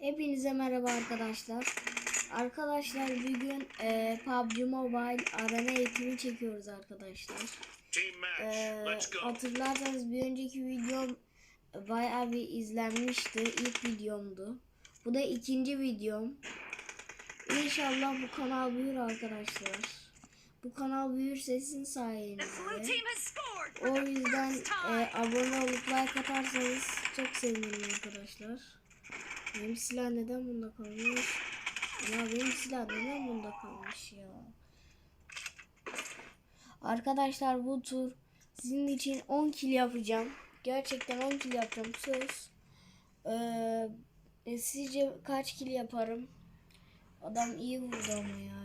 Hepinize merhaba arkadaşlar. Arkadaşlar bugün e, PUBG Mobile arena eğitimi çekiyoruz arkadaşlar. E, hatırlarsanız bir önceki videom bayağı bir izlenmişti. İlk videomdu. Bu da ikinci videom. İnşallah bu kanal büyür arkadaşlar. Bu kanal büyürse sizin sayenizde. O yüzden e, abone olup like atarsanız çok sevinirim arkadaşlar. Benim silah neden bunda kalmış? Ya benim silah neden bunda kalmış ya? Arkadaşlar bu tur sizin için 10 kill yapacağım. Gerçekten 10 kill yapacağım. Söz. Ee, e, sizce kaç kill yaparım? Adam iyi vurdu ama ya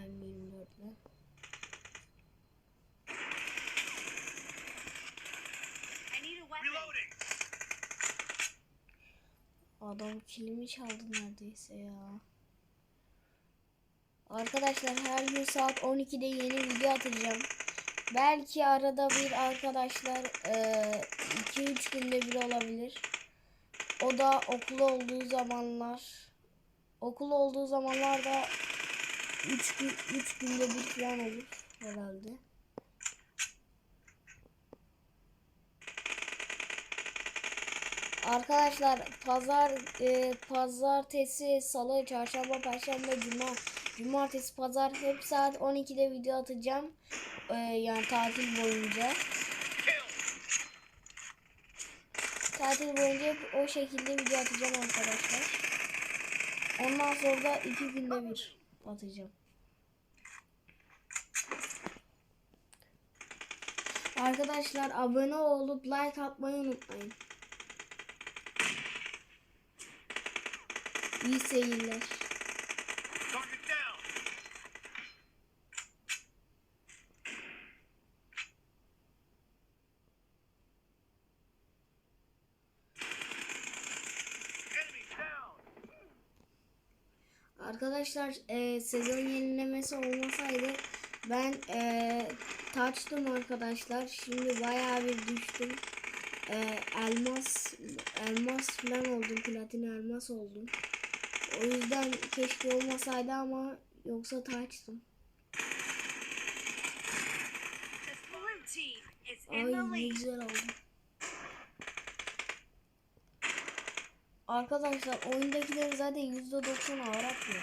kilimi çaldı neredeyse ya. Arkadaşlar her gün saat 12'de yeni video atacağım. Belki arada bir arkadaşlar 2-3 günde bir olabilir. O da okul olduğu zamanlar. Okul olduğu zamanlarda 3 gün 3 günde bir falan olur herhalde. Arkadaşlar pazar e, pazartesi, salı, çarşamba, perşembe, cuma, cumartesi, pazar hep saat 12'de video atacağım. E, yani tatil boyunca. Tatil boyunca hep o şekilde video atacağım arkadaşlar. Ondan sonra da iki günde bir atacağım. Arkadaşlar abone olup like atmayı unutmayın. İyi seyirler. Arkadaşlar e, sezon yenilemesi olmasaydı ben e, taçtım arkadaşlar. Şimdi bayağı bir düştüm. E, elmas elmas falan oldum. Platin elmas oldum. O yüzden keşke olmasaydı ama yoksa in Ay güzel oldu. Arkadaşlar oyundakilerin zaten %90 Arap ya.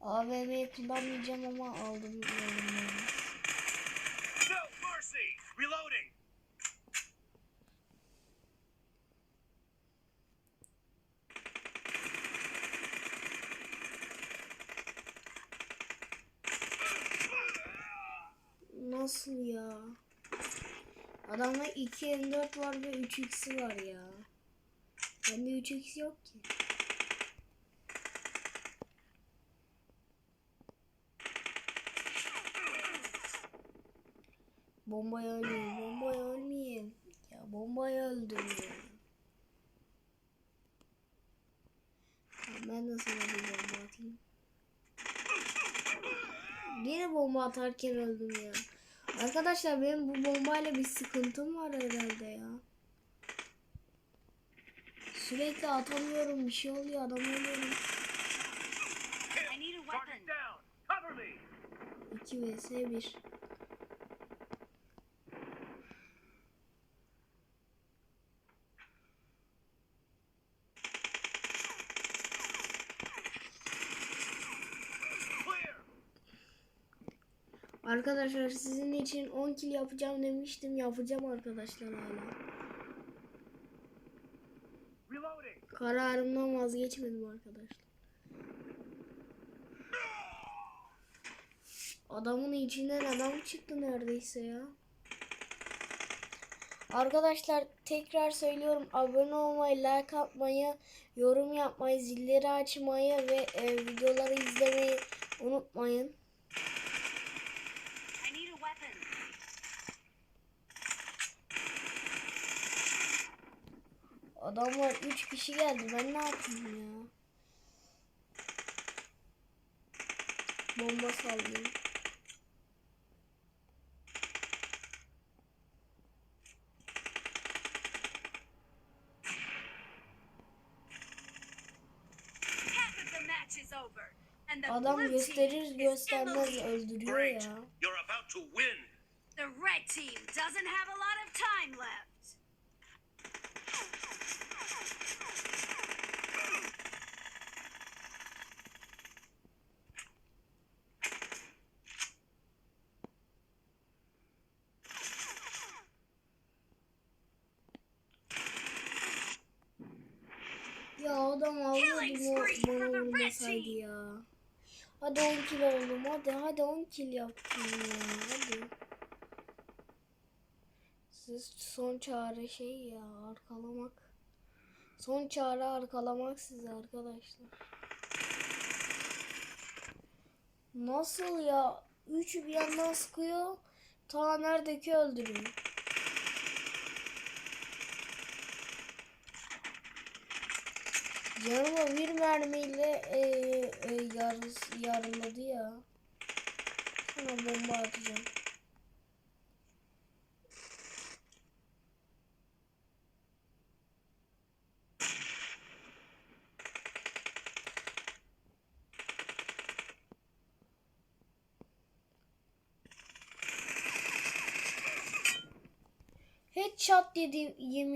AVM'yi kullanmayacağım ama aldım. yani. Nasıl ya? Adamda 2 M4 var ve 3x'i var ya. Bende 3x yok ki. Bombaya ölmeyin, bombaya ölmeyin. Ya bombaya öldüm. Ya Ben de sana bir bomba atayım. Yine bomba atarken öldüm ya. Arkadaşlar benim bu bombayla bir sıkıntım var herhalde ya. Sürekli atamıyorum bir şey oluyor adam me. 2 vs 1. Arkadaşlar sizin için 10 kill yapacağım demiştim. Yapacağım arkadaşlar hala. Kararımdan vazgeçmedim arkadaşlar. Adamın içinden adam çıktı neredeyse ya. Arkadaşlar tekrar söylüyorum abone olmayı, like atmayı, yorum yapmayı, zilleri açmayı ve e, videoları izlemeyi unutmayın. Adamlar 3 kişi geldi. Ben ne yapayım ya? Bomba sallayayım. Adam gösterir göstermez öldürüyor ya. The red team doesn't have a lot of time left. Ya adam red vurmasaydı team. ya. Hadi 10 kilo oğlum hadi hadi 10 kill yaptın ya hadi. Siz son çare şey ya arkalamak. Son çare arkalamak size arkadaşlar. Nasıl ya? Üçü bir yandan sıkıyor. Ta neredeki öldürüyor. Canıma bir mermiyle e, e, yarız, yarıladı ya. Sana bomba atacağım. Headshot dedi yemin